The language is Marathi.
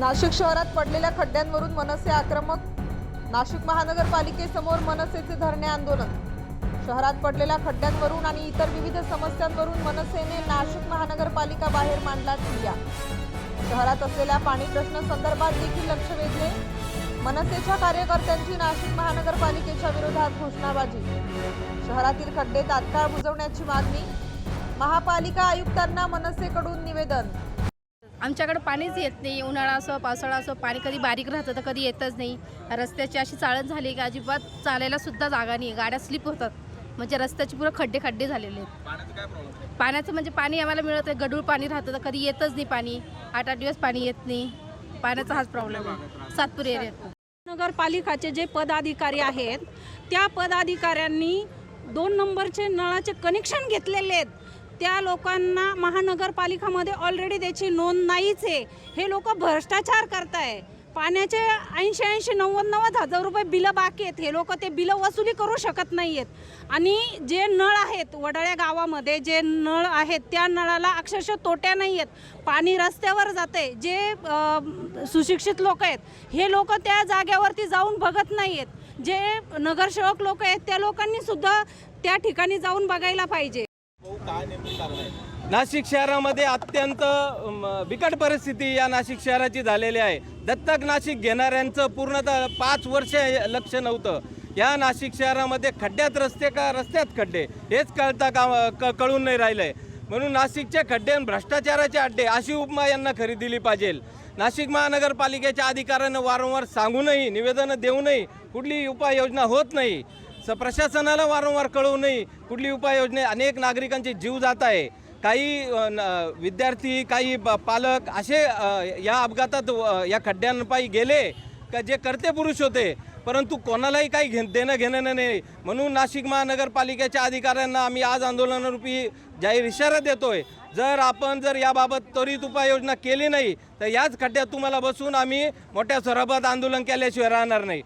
नाशिक शहरात पडलेल्या खड्ड्यांवरून मनसे आक्रमक नाशिक महानगरपालिकेसमोर मनसेचे धरणे आंदोलन. शहरात पडलेल्या खड्ड्यांवरून आणि इतर विविध समस्यांवरून मनसेने नाशिक महानगरपालिका बाहेर मांडला ठिय्या. शहरात असलेल्या पाणी प्रश्न संदर्भात देखील लक्ष वेधले. मनसेच्या कार्यकर्त्यांची नाशिक महानगरपालिकेच्या विरोधात घोषणाबाजी. शहरातील खड्डे तात्काळ बुजवण्याची मागणी. महापालिका आयुक्तांना मनसेकडून निवेदन. आमच्याकडे पाणीच येत नाही. उन्हाळा असो पावसाळा असो पाणी कधी बारीक राहतं तर कधी येतच नाही. रस्त्याची अशी चाळण झाली की अजिबात चालायला सुद्धा जागा नाही. गाड्या स्लिप होतात. म्हणजे रस्त्याचे पुरं खड्डे खड्डे झालेले आहेत. पाण्याचं म्हणजे पाणी आम्हाला मिळत आहे गडूळ पाणी राहतं तर कधी येतच नाही पाणी. आठ आठ दिवस पाणी येत नाही. पाण्याचा हाच प्रॉब्लेम आहे. सातपूर एरियात नगरपालिकाचे जे पदाधिकारी आहेत त्या पदाधिकाऱ्यांनी दोन नंबरचे नळाचे कनेक्शन घेतलेले आहेत. त्या लोकांना महानगरपालिकामध्ये ऑलरेडी त्याची नोंद नाहीच आहे. हे लोक भ्रष्टाचार करताय. पाण्याचे ऐंशी ऐंशी नव्वद नव्वद हजार रुपये बिलं बाकी आहेत. हे लोक ते बिलं वसुली करू शकत नाही आहेत आणि जे नळ आहेत वडाळ्या गावामध्ये जे नळ आहेत त्या नळाला अक्षरशः तोट्या नाही आहेत पाणी रस्त्यावर जाते जे सुशिक्षित लोक आहेत हे लोक त्या जाग्यावरती जाऊन बघत नाही आहेत जे नगरसेवक लोक आहेत त्या लोकांनी सुद्धा त्या ठिकाणी जाऊन बघायला पाहिजे. नाशिक शहरामध्ये अत्यंत बिकट परिस्थिती या नाशिक शहराची झालेली आहे. दत्तक नाशिक घेणाऱ्यांचं पूर्णतः पाच वर्ष लक्ष नव्हतं. या नाशिक शहरामध्ये खड्ड्यात रस्ते का रस्त्यात खड्डे? हेच कळता का कळून नाही राहिलं आहे म्हणून नाशिकचे खड्डे आणि भ्रष्टाचाराचे अड्डे अशी उपमा यांना खरी दिली पाहिजे. नाशिक महानगरपालिकेच्या अधिकाऱ्यांना वारंवार सांगूनही निवेदनं देऊनही कुठली उपाययोजना होत नाही. स प्रशासनाला वारंवार कळवूनही कुठली उपाययोजना अनेक नागरिकांचे जीव जात आहे. काही न- विद्यार्थी काही पालक असे या अपघातात या खड्ड्यांपायी गेले का जे करते पुरुष होते. परंतु कोणालाही काही घे देणं घेणं नाही. म्हणून नाशिक महानगरपालिकेच्या अधिकाऱ्यांना आम्ही आज आंदोलनारूपी जाहीर इशारा देतोय. जर आपण जर याबाबत त्वरित उपाययोजना केली नाही तर याच खड्ड्यात तुम्हाला बसून आम्ही मोठ्या स्वरूपात आंदोलन केल्याशिवाय राहणार नाही.